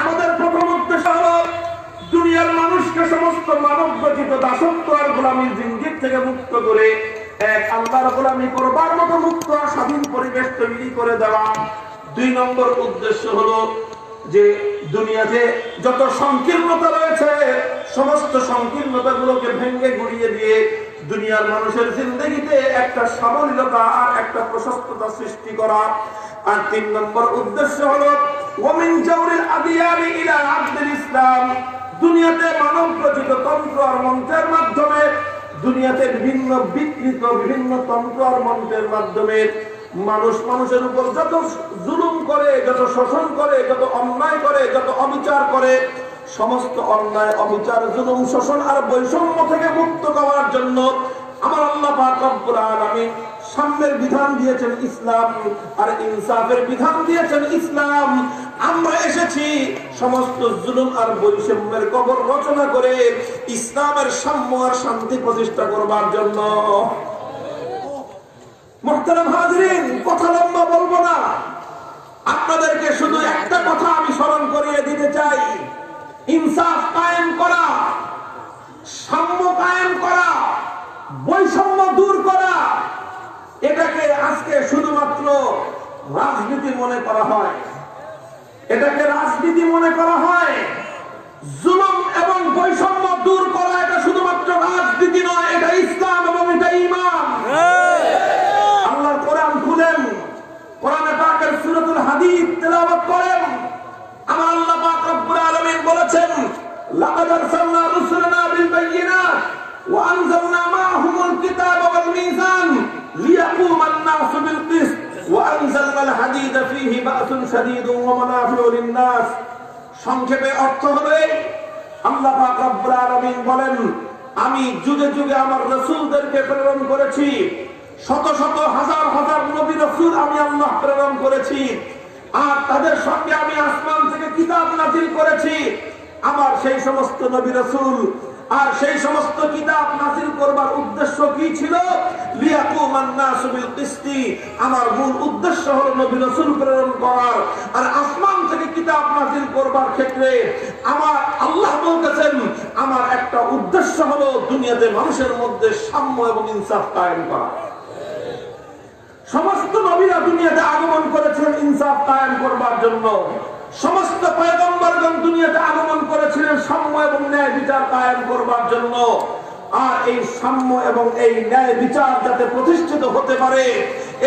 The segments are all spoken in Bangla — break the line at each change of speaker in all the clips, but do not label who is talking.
আমাদের প্রথম উদ্দেশ্য হলো, দুনিয়ার মানুষকে সমস্ত মানব গঠিত দাসত্ব আর গোলামীর জিঞ্জির থেকে মুক্ত করে এক আল্লাহর গোলামী করবার মতো মুক্ত আর স্বাধীন পরিবেশ তৈরি করে দেওয়া। দুই নম্বর উদ্দেশ্য হলো যে দুনিয়াতে যত সংকীর্ণতা রয়েছে, সমস্ত সংকীর্ণতা গুলোকে ভেঙে গুড়িয়ে দিয়ে দুনিয়ার মানুষের জিন্দগিতে একটা সাবলীলতা আর একটা প্রশস্ততা সৃষ্টি করা। আর তিন নম্বর উদ্দেশ্য হলো ওমিন জাউরিল আদিয়ানি ইলা আব্দুল ইসলাম। দুনিয়াতে মানব রচিত তন্ত্র আর মন্ত্রের মাধ্যমে, দুনিয়াতে বিভিন্ন বিকৃত বিভিন্ন তন্ত্র আর মন্ত্রের মাধ্যমে মানুষ মানুষের উপর যত জুলুম করে, যত শোষণ করে, যত অন্যায় করে, যত অবিচার করে সমস্ত অন্যায়, অবিচার, জুলুম, শোষণ আর বৈষম্য থেকে মুক্ত করার জন্য আমার আল্লাহ পাক রব্বুল আলামিন সাম্যের বিধান দিয়েছেন ইসলাম আর ইনসাফের বিধান দিয়েছেন ইসলাম। আমরা এসেছি সমস্ত জুলুম আর বৈষম্যের কবর রচনা করে ইসলামের সাম্য আর শান্তি প্রতিষ্ঠা করবার জন্য। মোহতারাম হাজরিন, কথা লম্বা বলব না। আপনাদেরকে শুধু একটা কথা আমি স্মরণ করিয়ে দিতে চাই। ইনসাফ কায়েম করা সাম্য কায়েম করা বৈষম্য দূর করা এটাকে আজকে শুধুমাত্র রাজনীতি মনে করা হয়। এটাকে রাজনীতি মনে করা হয়। জুলুম এবং বৈষম্য দূর করা এটা শুধুমাত্র রাজনীতি নয় এটা ইসলাম এবং এটা ইমান আল্লাহর কোরআন খুলেন কোরআনে পাকের সূরাতুল হাদীদ তেলাওয়াত করেন আমার আল্লাহ পাক রব্বুল আলামিন বলেছেন সংক্ষেপে অর্থ আল্লাহ বলেন, আমি যুগে যুগে আমার রসুলদেরকে প্রেরণ করেছি। শত শত হাজার হাজার নবী রসুল আমি আল্লাহ প্রেরণ করেছি। আর তাদের সঙ্গে আমি আসমান থেকে কিতাব নাজিল করেছি। আমার সেই সমস্ত নবী রসুল আর সেই সমস্ত কিতাব নাজিল করবার উদ্দেশ্য কি ছিল? আমার মূল উদ্দেশ্য হলো নবী রসুল প্রেরণ করার। আর আসমান থেকে কিতাব নাজিল করবার ক্ষেত্রে আমার আল্লাহ বলতেছেন, আমার একটা উদ্দেশ্য হলো দুনিয়াতে মানুষের মধ্যে সাম্য এবং ইনসাফ কায়েম করা। সমস্ত নবীরা দুনিয়াতে আগমন করেছেন ইনসাফ কায়েম করবার জন্য। সমস্ত পয়গম্বরগণ দুনিয়াতে আগমন করেছিলেন সাম্য এবং ন্যায় বিচার কায়েম করবার জন্য। আর এই সাম্য এবং এই ন্যায় বিচার যাতে প্রতিষ্ঠিত হতে পারে,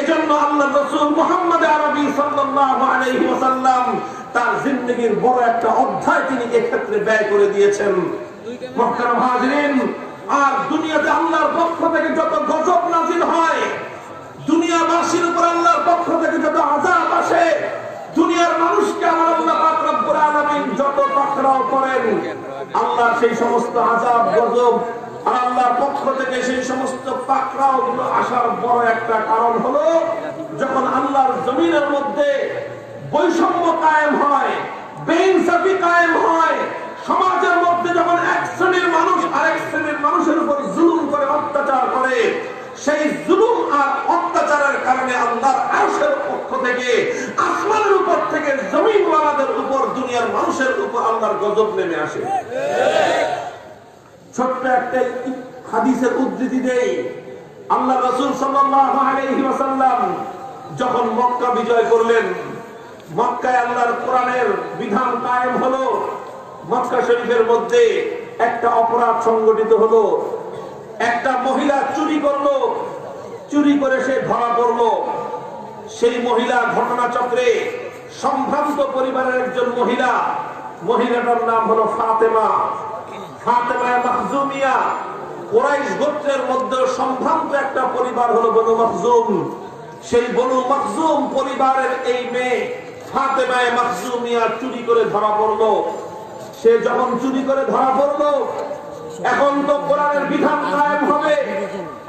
এজন্য আল্লাহ রসুল মোহাম্মদ আরবি ওয়াসাল্লাম তার জিন্দগির বড় একটা অধ্যায় তিনি এক্ষেত্রে ব্যয় করে দিয়েছেন। আর দুনিয়াতে আল্লাহর পক্ষ থেকে যত গজব নাজিল হয় দুনিয়াবাসীর উপর আল্লাহর পক্ষ থেকে যত আজাব আসে, দুনিয়ার মানুষকে আমার আল্লাহ পাক রব্বুল আলামিন যত পাকড়াও করেন, আল্লাহ সেই সমস্ত আজাব গজব আর আল্লাহর পক্ষ থেকে সেই সমস্ত পাকড়াও গুলো আসার বড় একটা কারণ হলো, যখন আল্লাহর জমিনের মধ্যে বৈষম্য কায়েম হয়, বেইনসাফি কায়েম হয়, সমাজের মধ্যে যখন এক শ্রেণির মানুষ আরেক শ্রেণির মানুষের উপর জুলুম করে অত্যাচার করে সেই জুলুম আর অত্যাচারের কারণে আল্লাহর আরশের পক্ষ থেকে, আসমানের উপর থেকে জমিন ওয়ালাদের উপর, দুনিয়ার মানুষের উপর আল্লাহর গজব নেমে আসে। ছোট্ট একটা হাদিসের উদ্ধৃতি দেই। আল্লাহ রাসূল সাল্লাল্লাহু আলাইহি ওয়াসাল্লাম যখন মক্কা বিজয় করলেন, মক্কায় আল্লাহর কোরআনের বিধান কায়েম হলো। মক্কা শরীফের মধ্যে একটা অপরাধ সংগঠিত হলো। একটা মহিলা চুরি করল। চুরি করে সে ধরা পড়ল। সেই মহিলা ঘটনা চক্রে সম্ভ্রান্ত পরিবারের একজন মহিলা। মহিলাটার নাম হলো ফাতেমা। ফাতেমা মাহজুমিয়া। কোরাইশ গোত্রের মধ্যে সম্ভ্রান্ত একটা পরিবার হলো বনু মখজুম সেই বনু মখজুম পরিবারের এই মেয়ে ফাতেমায় মাহজুমিয়া চুরি করে ধরা পড়ল। সে যখন চুরি করে ধরা পড়ল এখন তো কোরআনের বিধান কায়েম হবে।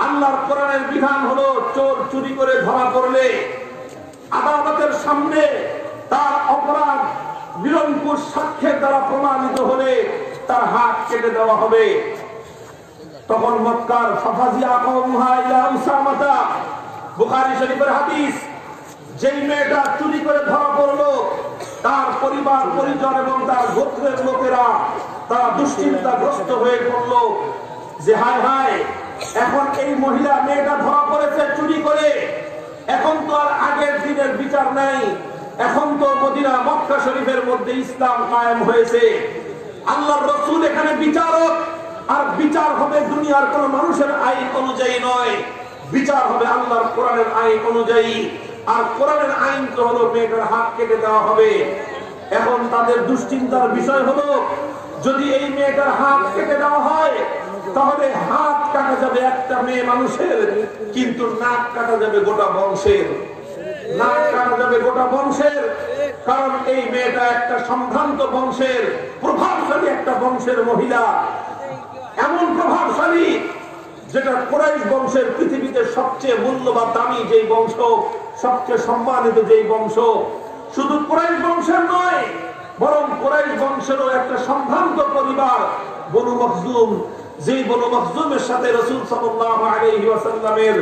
আল্লাহর কোরআনের বিধান হলো চোর চুরি করে ধরা পড়লে, আদালতের সামনে তার অপরাধ নিরঙ্কুশ সাক্ষ্যের দ্বারা প্রমাণিত হলে তার হাত কেটে দেওয়া হবে। তখন মক্কার ফাফাজিয়া কওমুহা উসামাতা, বুখারী শরীফের হাদিস, যেই মেয়েটা চুরি করে ধরা পড়ল তার পরিবার, পরিজন এবং তার গোত্রের লোকেরা তারা দুশ্চিন্তাগ্রস্ত হয়ে পড়ল যে হায় হায়, এখন এই মহিলা মেয়েটা ধরা পড়েছে চুরি করে। এখন তো আর আগের দিনের বিচার নাই। এখন তো মদিনা, মক্কা শরীফের মধ্যে ইসলাম কায়েম হয়েছে। আল্লাহর রসুল এখানে বিচারক। আর বিচার হবে দুনিয়ার কোন মানুষের আইন অনুযায়ী নয়। বিচার হবে আল্লাহর কোরআনের আইন অনুযায়ী। আর কোরআনের আইন তো হলো মেয়েটার হাত কেটে দেওয়া হবে। এখন তাদের দুশ্চিন্তার বিষয় হলো, যদি এই মেয়েটার হাত কেটে দেওয়া হয়, তাহলে হাত কাটা যাবে একটা মেয়ে মানুষের, কিন্তু নাক কাটা যাবে গোটা বংশের। নাক কাটা যাবে গোটা বংশের, কারণ এই মেয়েটা একটা সম্ভ্রান্ত বংশের, প্রভাবশালী একটা বংশের মহিলা। এমন প্রভাবশালী যেটা কোরাইশ বংশের পৃথিবীতে সবচেয়ে মূল্যবান দামি যেই বংশ সবচেয়ে সম্মানিত যেই বংশ, শুধু কোরাইশ বংশের নয়, বরং কোরাইশ বংশেরও একটা সম্ভ্রান্ত পরিবার, বনু মখজুম। যেই বনু মখজুমের সাথে রসুল ওয়াসাল্লামের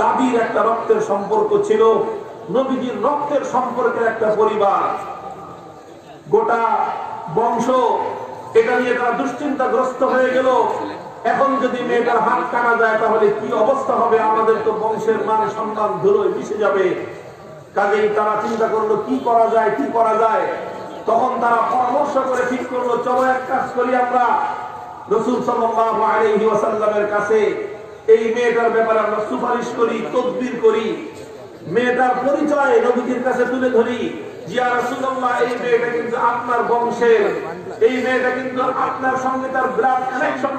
দাবির একটা রক্তের সম্পর্ক ছিল, নবীজির রক্তের সম্পর্কের একটা পরিবার। গোটা বংশ এটা নিয়ে তারা দুশ্চিন্তাগ্রস্ত হয়ে গেল। এখন যদি মেয়েটার হাত কানা যায়, তাহলে কি অবস্থা হবে? আমাদের তো বংশের মান সম্মান ধুলোয় মিশে যাবে। কাজেই তারা চিন্তা করল, কি করা যায়, কি করা যায়? তখন তারা পরামর্শ করে ঠিক করল, চলো এক কাজ করি আমরা। রসুল ওয়াসাল্লামের কাছে এই মেয়েটার ব্যাপারে আমরা সুপারিশ করি, তদবির করি। মেয়েটার পরিচয় নবীজির কাছে তুলে ধরি। এই মেয়েটা কিন্তু আপনার বংশের, এই মেয়েটা কিন্তু আপনার সঙ্গে তার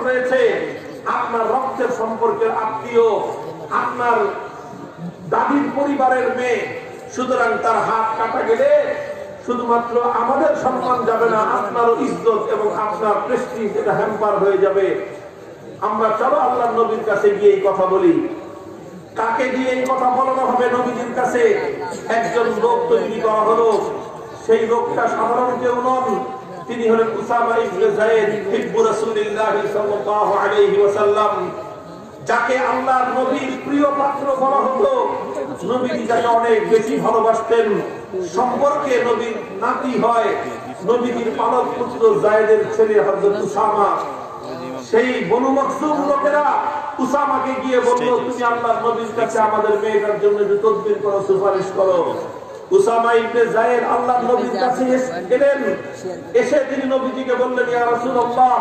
রয়েছে। আপনার রক্তের সম্পর্কের আত্মীয়, আপনার পরিবারের মেয়ে। সুতরাং তার হাত কাটা গেলে শুধুমাত্র আমাদের সম্মান যাবে না, আপনারও ইজ্জত এবং আপনার প্রেস্টিজ এটা হ্যাম্পার হয়ে যাবে। আমরা চলো আল্লাহ নবীর কাছে গিয়ে এই কথা বলি। কাকে দিয়ে এই কথা বলানো হবে নবীজির কাছে। একজন লোক তৈরি করা হলো। সেই লোকটা সাধারণ কেউ নন। তিনি হলেন উসামা ইবনে যায়েদ, হিব্বু রাসূলিল্লাহ সাল্লাল্লাহু আলাইহি ওয়াসাল্লাম। যাকে আল্লাহর নবীর প্রিয় পাত্র বলা হতো। নবীজি যাকে অনেক বেশি ভালোবাসতেন। সম্পর্কে নবীর নাতি হয় নবীজির পালক পুত্র জায়েদের ছেলে হযরত উসামা। সেই বনু মকসুম লোকেরা উসামাকে গিয়ে বলল তুমি আল্লাহর নবীর কাছে আমাদের মেয়েটার জন্য একটু তদবির করো সুপারিশ করো। উসামা ইবনে যায়েদ আল্লাহর নবীর কাছে এলেন এসে তিনি নবীজিকে বললেন ইয়া রাসূলুল্লাহ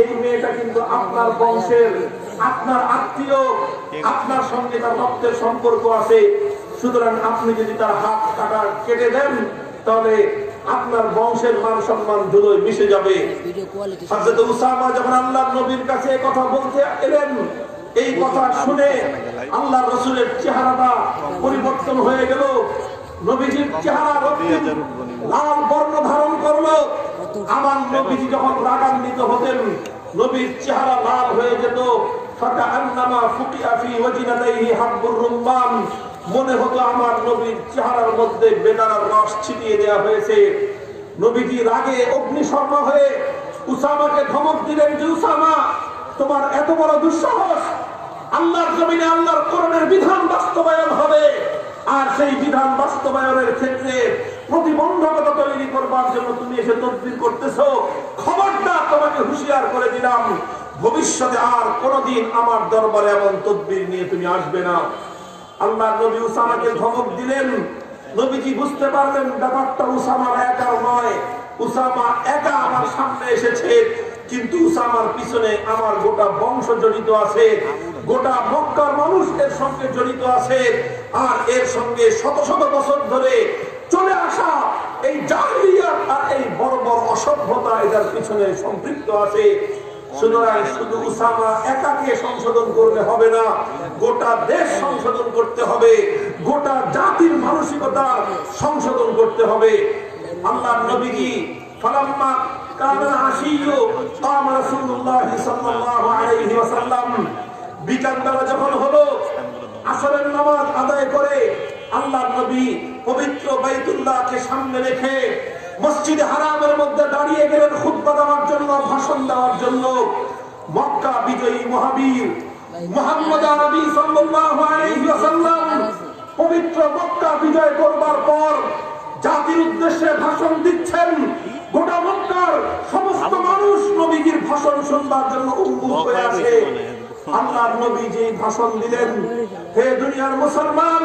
এই মেয়েটা কিন্তু আপনার বংশের আপনার আত্মীয় আপনার সঙ্গে তার রক্তের সম্পর্ক আছে। সুতরাং আপনি যদি তার হাত কাটা কেটে দেন তাহলে আপনার বংশের মান সম্মান ধুলোয় মিশে যাবে। উসামা যখন আল্লাহর নবীর কাছে এই কথা বলতে এলেন এই কথা শুনে আল্লাহ রসুলের চেহারাটা পরিবর্তন হয়ে গেল। নবীজির চেহারা লাল বর্ণ ধারণ করল। আমার নবীজি যখন রাগান্বিত হতেন, নবীর চেহারা লাল হয়ে যেত। মনে হতো আমার নবীর চেহারার মধ্যে বেদানার রস ছিটিয়ে দেওয়া হয়েছে। নবীজি রাগে অগ্নিশর্মা হয়ে, উসামাকে ধমক দিলেন যে, উসামা, তোমার এত বড় দুঃসাহস আল্লাহর জমিনে আল্লাহর কোরআনের বিধান বাস্তবায়ন হবে। আর সেই বিধান বাস্তবায়নের ক্ষেত্রে প্রতিবন্ধকতা তৈরি করবার জন্য তুমি এসে তদবির করতেছো। খবরদার তোমাকে হুঁশিয়ার করে দিলাম, ভবিষ্যতে আর কোনোদিন আমার দরবারে এমন তদবির নিয়ে তুমি আসবে না। আল্লাহ নবী উসামাকে ধমক দিলেন নবীজি বুঝতে পারলেন? ব্যাপারটা উসামার একা নয়। উসামা একা আমার সামনে এসেছে, কিন্তু উসামার পিছনে আমার গোটা বংশ জড়িত আছে। গোটা মক্কার মানুষ এর সঙ্গে জড়িত আছে আর এর সঙ্গে শত শত বছর ধরে চলে আসা এই জাহিলিয়াত আর এই বড় বড় অসভ্যতা এটার পিছনে সম্পৃক্ত আছে। সুতরাং শুধু উসামা একাকে সংশোধন করলে হবে না, গোটা দেশ সংশোধন করতে হবে, গোটা জাতির মানসিকতা সংশোধন করতে হবে। আল্লাহ নবীজি ফালাম্মা কানা আশিয়ু কাম রাসূলুল্লাহ সাল্লাল্লাহু আলাইহি ওয়াসাল্লাম। বিকালবেলা যখন হলো, আসরের নামাজ আদায় করে আল্লাহ নবী পবিত্র বাইতুল্লাহকে সামনে রেখে মসজিদে হারামের মধ্যে দাঁড়িয়ে গেলেন খুতবা দেওয়ার জন্য, ভাষণ দেওয়ার জন্য। মক্কা বিজয়ী মহাবীর মোহাম্মদ আরবি সাল্লাল্লাহু আলাইহি ওয়াসাল্লাম পবিত্র মক্কা বিজয় করবার পর জাতির উদ্দেশ্যে ভাষণ দিচ্ছেন। গোটা মক্কার সমস্ত মানুষ নবীজির ভাষণ শুনবার জন্য উন্মুখ হয়ে আছে। আল্লাহর নবী যে ভাষণ দিলেন হে দুনিয়ার মুসলমান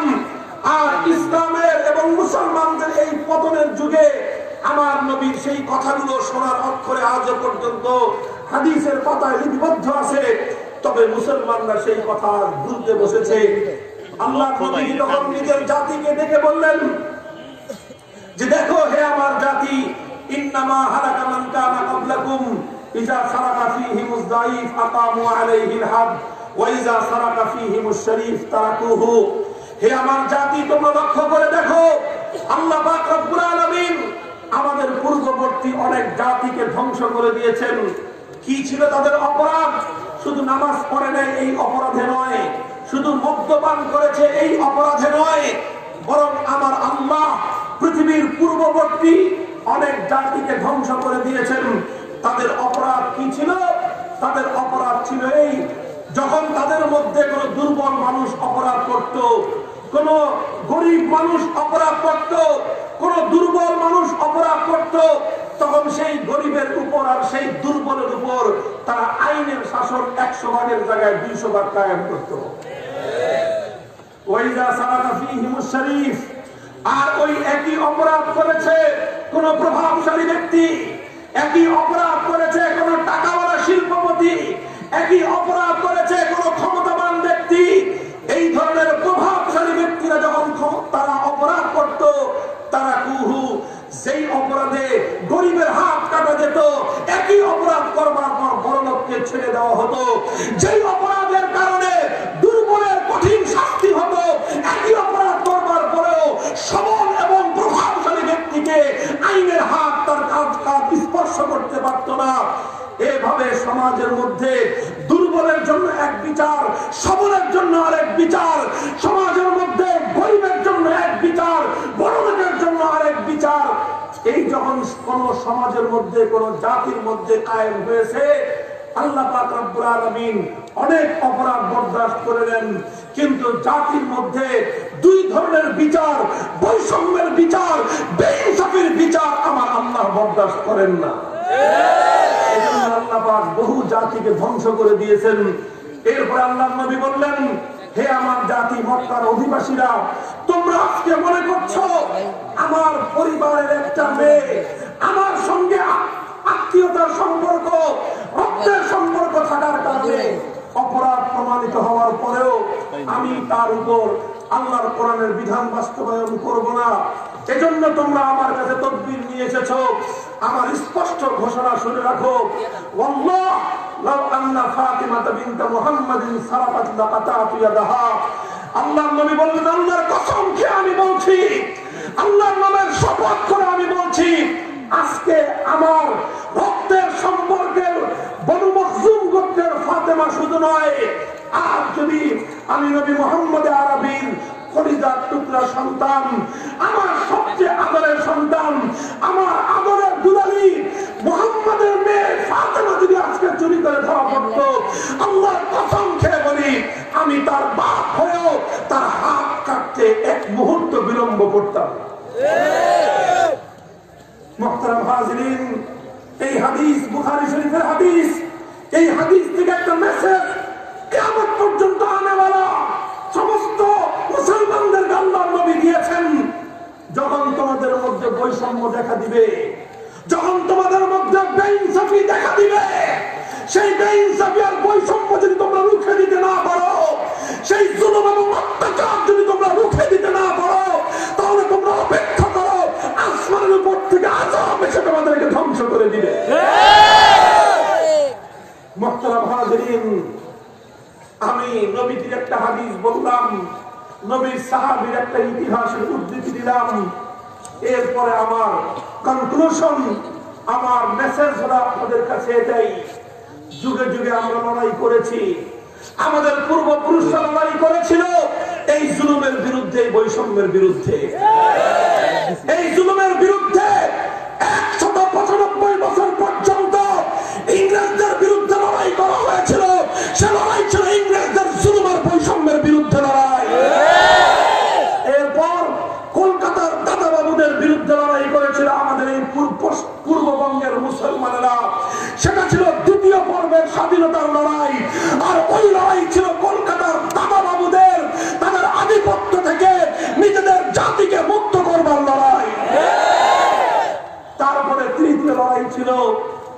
আর ইসলামের এবং মুসলমানদের এই পতনের যুগে আমার নবীর সেই কথাগুলো শোনার অক্ষরে আজও পর্যন্ত হাদিসের পাতায় লিপিবদ্ধ আছে। তবে মুসলমানরা সেই কথা ভুলতে বসেছে। আল্লাহ নবী তখন নিজের জাতিকে ডেকে বললেন যে দেখো হে আমার জাতি ইন্নামা হালাকা মান কানা ক্বাবলাকুম সারাকা ফীহিমুজ যায়ীফ আকামু আলাইহিল হাদ, ওয়া ইজা সারাকা ফীহিমুশ শরীফ তারাকুহু। হে আমার জাতি, তোমরা লক্ষ্য করে দেখো, আল্লাহ পাক রব্বুল আলামিন আমাদের পূর্ববর্তী অনেক জাতিকে ধ্বংস করে দিয়েছেন। কি ছিল তাদের অপরাধ? শুধু নামাজ পড়ে নেয় এই অপরাধে নয়, শুধু মদ্যপান করেছে এই অপরাধে নয়, বরং আমার আল্লাহ পৃথিবীর পূর্ববর্তী অনেক জাতিকে ধ্বংস করে দিয়েছেন। তাদের অপরাধ কি ছিল? তাদের অপরাধ ছিল এই, যখন তাদের মধ্যে কোনো দুর্বল মানুষ অপরাধ করত, কোন গরিব মানুষ অপরাধ করত, কোন দুর্বল মানুষ অপরাধ করত, তখন সেই গরিবের উপর আর সেই দুর্বলের উপর তারা আইনের শাসন একশো ভাগের জায়গায় দুইশো ভাগ কায়েম করতো। ওয়াইজা সারাকা ফীহিমুশ শরীফ। আর ওই একই অপরাধ করেছে কোন প্রভাবশালী ব্যক্তি একই অপরাধ করেছে কোন টাকাওয়ালা শিল্পপতি, একই অপরাধ করেছে কোন ক্ষমতাবান ব্যক্তি। এই ধরনের প্রভাবশালী ব্যক্তিরা যখন তারা অপরাধ করত, তারা কুহু। সেই অপরাধে গরিবের হাত কাটা যেত, একই অপরাধ করবার পর বড়লোককে ছেড়ে দেওয়া হতো। যেই অপরাধের স্পর্শ করতে পারত না। এভাবে সমাজের মধ্যে দুর্বলের জন্য এক বিচার, সবলের জন্য আরেক বিচার, সমাজের মধ্যে গরিবের জন্য এক বিচার বড় লোকের জন্য আরেক বিচার। এই যখন কোন সমাজের মধ্যে, কোন জাতির মধ্যে কায়েম হয়েছে, আল্লাহ পাক রব্বুল আলামিন অনেক অপরাধ বরদাস্ত করে নেন কিন্তু জাতির মধ্যে দুই ধরনের বিচার, বৈষম্যের বিচার, বেইনসাফির বিচার আমার আল্লাহ বরদাস্ত করেন না। বহু জাতিকে ধ্বংস করে দিয়েছেন। এরপরে আল্লাহ নবী বললেন, হে আমার জাতি মক্কার অধিবাসীরা, তোমরা আজকে মনে করছ আমার পরিবারের একটা মেয়ে, আমার সঙ্গে আত্মীয়তার সম্পর্ক, রক্তের সম্পর্ক থাকার কারণে অপরাধ প্রমাণিত হওয়ার পরেও আমি তার উপর আল্লাহর কোরআনের বিধান বাস্তবায়ন করব না। এজন্য তোমরা আমার কাছে তদবির নিয়ে এসেছ। আমার স্পষ্ট ঘোষণা শুনে রাখো। আল্লাহর নবী বললেন, আল্লাহর কসম আমি বলছি? আল্লাহর নামের শপথ করে আমি বলছি, আজকে আমার রক্তের মখজুম ফাতেমা শুধু নয়, আর যদি আমি নবী মোহাম্মদ আরবির টুকরা সন্তান, আমার সবচেয়ে আদরের সন্তান, আমার আদরের দুলালি মোহাম্মদের মেয়ে ফাতেমা যদি আজকে চুরি করে ধরা পড়তো খেয়ে বলি, আমি তার বাপ হয়েও তার হাত কাটতে এক মুহূর্ত বিলম্ব করতাম। মোহতারাম হাজরিন, এই হাদিস বুখারী শরীফের হাদিস এই হাদিস থেকে একটা মেসেজ কেমন পর্যন্ত আনে আনেওয়ালা সমস্ত মুসলমানদের আল্লাহর নবী দিয়েছেন। যখন তোমাদের মধ্যে বৈষম্য দেখা দিবে, যখন তোমাদের মধ্যে বেইনসাফি দেখা দিবে, সেই বেইনসাফি আর বৈষম্য যদি তোমরা রুখে দিতে না পারো, সেই জুলুম এবং অত্যাচার যদি তোমরা রুখে দিতে না পারো, তাহলে তোমরা অপেক্ষা করো, আসমানের উপর থেকে আজাব এসে তোমাদেরকে ধ্বংস করে দিবে। আমি নবীজির একটা হাদিস বললাম, নবীর সাহাবীর একটা ইতিহাসের উদ্ধৃতি দিলাম। এরপরে আমার কনক্লুশন আমার মেসেজ হলো আপনাদের কাছে এটাই। যুগে যুগে আমরা লড়াই করেছি। আমাদের পূর্বপুরুষরা লড়াই করেছিল এই জুলুমের বিরুদ্ধে বৈষম্যের বিরুদ্ধে। এই জুলুমের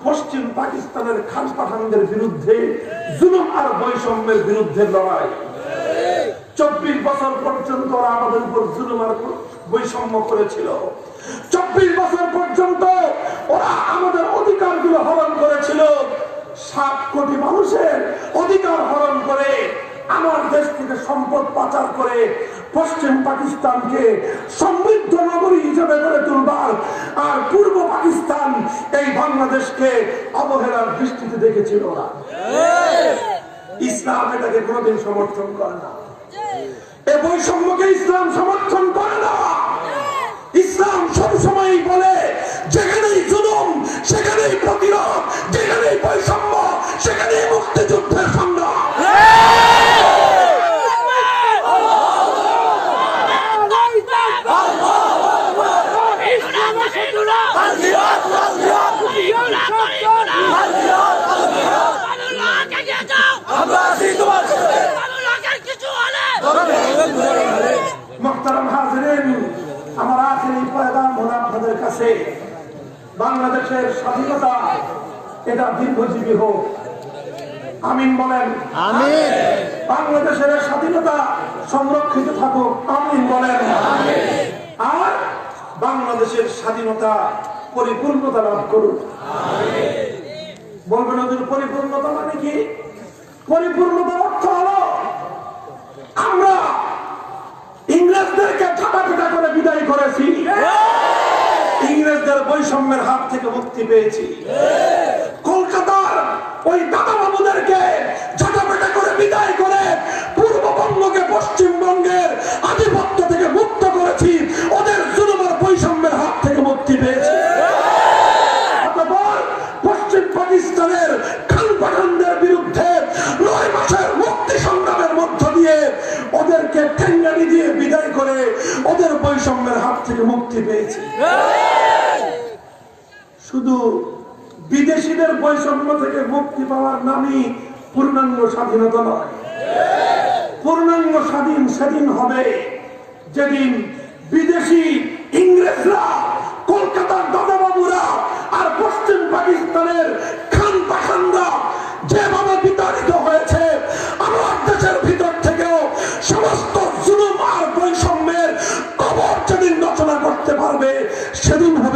পশ্চিম পাকিস্তানের খান পাঠানদের বিরুদ্ধে জুলুম আর বৈষম্যের বিরুদ্ধে লড়াই। চব্বিশ বছর পর্যন্ত ওরা আমাদের উপর জুলুম আর বৈষম্য করেছিল। চব্বিশ বছর পর্যন্ত ওরা আমাদের অধিকারগুলো হরণ করেছিল। সাত কোটি মানুষের অধিকার হরণ করে আমার দেশ থেকে সম্পদ পাচার করে পশ্চিম পাকিস্তানকে সমৃদ্ধ নগরী হিসেবে গড়ে তুলবার আর পূর্ব পাকিস্তান এই বাংলাদেশকে অবহেলার দৃষ্টিতে দেখেছিল ওরা ইসলাম এটাকে কোনোদিন সমর্থন করে না। এ বৈষম্যকে ইসলাম সমর্থন করে না। ইসলাম সবসময় বলে, যেখানেই জুলুম, সেখানেই প্রতিরোধ, যেখানেই বৈষম্য, সেখানেই মুক্তিযুদ্ধের সংগ্রাম
আমরা আছি তোমার সাথে
মোহতারাম হাজরেন আমার আখেরি পয়গাম হলো কাছে বাংলাদেশের স্বাধীনতা এটা দীর্ঘজীবী হোক। আমিন বলেন।
আমিন।
বাংলাদেশের স্বাধীনতা সংরক্ষিত থাকুক। আমিন বলেন। আর বাংলাদেশের স্বাধীনতা পরিপূর্ণতা লাভ করুক। বলবেন ওদের পরিপূর্ণতা মানে কি? পরিপূর্ণতার অর্থ হলো আমরা ইংরেজদেরকে ঠাটাপিটা করে বিদায় করেছি। ইংরেজদের বৈষম্যের হাত থেকে মুক্তি পেয়েছি। কলকাতার ওই দাদা বাবুদেরকে ঝাঁটাপেটা করে বিদায় করে পূর্ববঙ্গকে পশ্চিমবঙ্গের আধিপত্য থেকে মুক্ত করেছি, ওদের জুলুমের বৈষম্যের হাত থেকে মুক্তি পেয়েছি। পশ্চিম পাকিস্তানের খান বিরুদ্ধে নয় মাসের মুক্তি সংগ্রামের মধ্য দিয়ে ওদেরকে ঠেঙ্গানি দিয়ে বিদায় করে ওদের বৈষম্যের হাত থেকে মুক্তি পেয়েছি। শুধু বিদেশিদের বৈষম্য থেকে মুক্তি পাওয়ার নামই পূর্ণাঙ্গ স্বাধীনতা নয়। পূর্ণাঙ্গ স্বাধীন সেদিন হবে যেদিন বিদেশি ইংরেজরা, কলকাতার দাদাবাবুরা আর পশ্চিম পাকিস্তানের খান পাঠানরা যেভাবে বিতাড়িত হয়েছে, আমার দেশের ভিতর থেকেও সমস্ত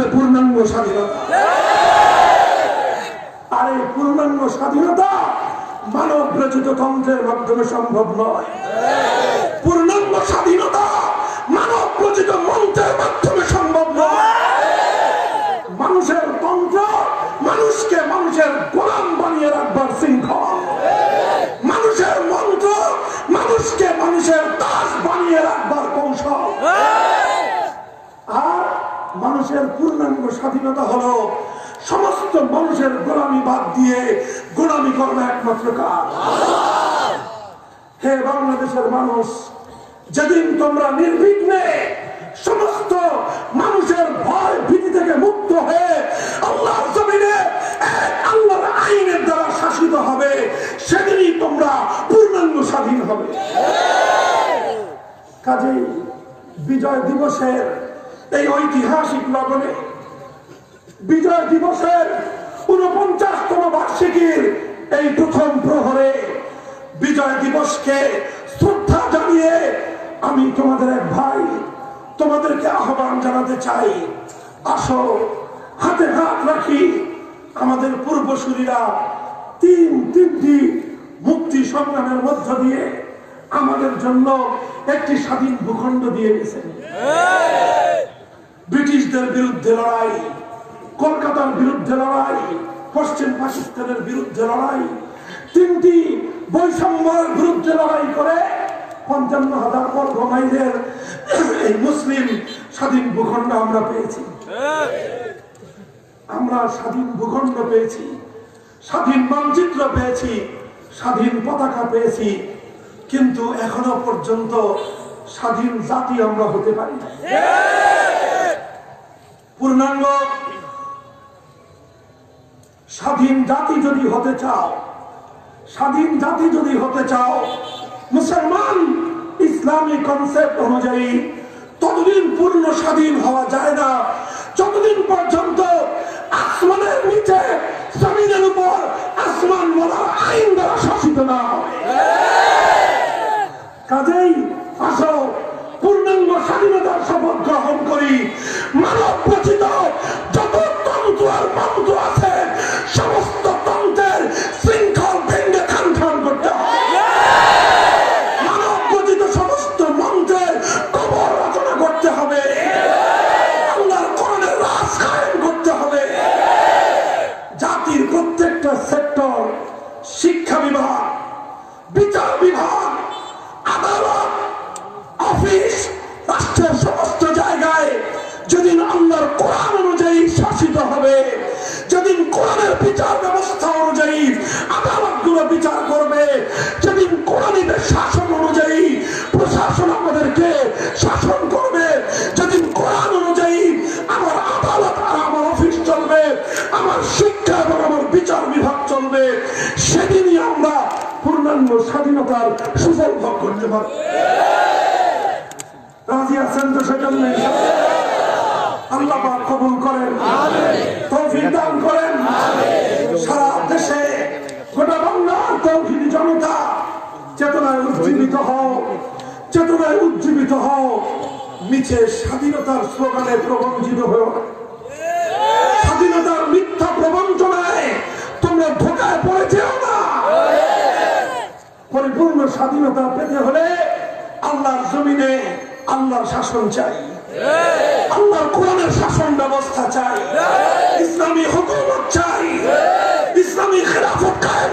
হবে পূর্ণাঙ্গ স্বাধীনতা। আর এই পূর্ণাঙ্গ স্বাধীনতা মানব রচিত তন্ত্রের মাধ্যমে সম্ভব নয়। মানুষের পূর্ণাঙ্গ স্বাধীনতা হলো সমস্ত মানুষের গোলামি বাদ দিয়ে গোলামি করবে একমাত্র কাজ। হে বাংলাদেশের মানুষ, যেদিন তোমরা নির্বিঘ্নে সমস্ত মানুষের ভয় ভীতি থেকে মুক্ত হয়ে আল্লাহর জমিনে আল্লাহর আইনের দ্বারা শাসিত হবে, সেদিনই তোমরা পূর্ণাঙ্গ স্বাধীন হবে। কাজেই বিজয় দিবসের এই ঐতিহাসিক লগনে বিজয় দিবসের উনপঞ্চাশতম বার্ষিকীর এই প্রথম প্রহরে বিজয় দিবসকে শ্রদ্ধা জানিয়ে আমি তোমাদের এক ভাই তোমাদেরকে আহ্বান জানাতে চাই। আসো, হাতে হাত রাখি আমাদের পূর্বসূরীরা তিন তিনটি মুক্তি সংগ্রামের মধ্য দিয়ে আমাদের জন্য একটি স্বাধীন ভূখণ্ড দিয়ে গেছেন। ব্রিটিশদের বিরুদ্ধে লড়াই, কলকাতার বিরুদ্ধে লড়াই, পশ্চিম পাকিস্তানের বিরুদ্ধে লড়াই, তিনটি বৈষম্যের বিরুদ্ধে লড়াই করে পঞ্চান্ন হাজার বর্গ মাইলের এই মুসলিম স্বাধীন ভূখণ্ড আমরা পেয়েছি। আমরা স্বাধীন ভূখণ্ড পেয়েছি, স্বাধীন মানচিত্র পেয়েছি, স্বাধীন পতাকা পেয়েছি, কিন্তু এখনও পর্যন্ত স্বাধীন জাতি আমরা হতে পারি না। পূর্ণাঙ্গ। স্বাধীন জাতি যদি হতে চাও, স্বাধীন জাতি যদি হতে চাও, মুসলমান ইসলামী কনসেপ্ট অনুযায়ী ততদিন পূর্ণ স্বাধীন হওয়া যায় না। যতদিন পর্যন্ত আসমানের নিচে জমিনের উপর আসমান বলা আইন দ্বারা শাসিত না হবে কাজেই আসো। স্বাধীনতার শপথ গ্রহণ করি। মানব রচিত আদালতগুলো বিচার করবে। যেদিন কোরআনীদের শাসন অনুযায়ী প্রশাসন আমাদেরকে শাসন করবে, যেদিন কোরআন অনুযায়ী আমার আদালত আর আমার অফিস চলবে, আমার শিক্ষা এবং আমার বিচার বিভাগ চলবে, সেদিনই আমরা পূর্ণাঙ্গ স্বাধীনতার সুফল ভোগ করতে পারব। রাজি আছেন তো সেজন্য? আল্লাহ কবুল করেন। তৌফিক দান করেন। সারা দেশে চেতনায় উজ্জীবিত হও। চেতনায় উজ্জীবিত হও। মিছে স্বাধীনতার স্লোগানে প্রবঞ্চিত হও। স্বাধীনতার মিথ্যা প্রবঞ্চনায় তোমরা ধোকায় পড়ে যেও না। পরিপূর্ণ স্বাধীনতা পেতে হলে আল্লাহর জমিনে আল্লাহর শাসন চাই। আল্লাহর কোরআনের শাসন ব্যবস্থা চাই। ইসলামী হুকুমত চাই। ইসলামী খেলাফত কায়েম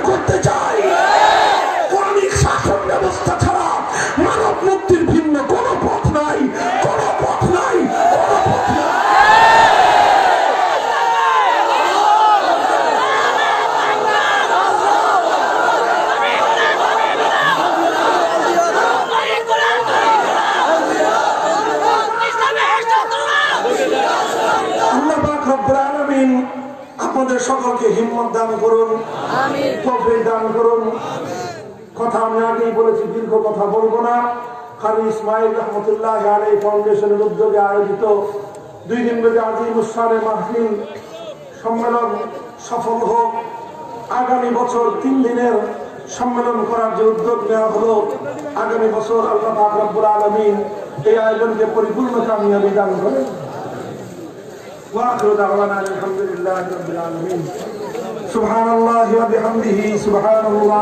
সকলকে হিম্মত দান করুন। তৌফিক দান করুন। কথা আমি আগেই বলেছি দীর্ঘ কথা বলব না। খালি ইসমাইল রহমতুল্লাহ আলী ফাউন্ডেশনের উদ্যোগে আয়োজিত দুই দিন ব্যাপী আজিম উসানে মাহফিল সম্মেলন সফল হোক। আগামী বছর তিন দিনের সম্মেলন করার যে উদ্যোগ নেওয়া হলো আগামী বছর আল্লাহ পাক রব্বুল আলামিন এই আয়োজনকে পরিপূর্ণ কামিয়াবি দান করেন। واخر دعوانا الحمد لله رب العالمين. سبحان الله وبحمده سبحان الله.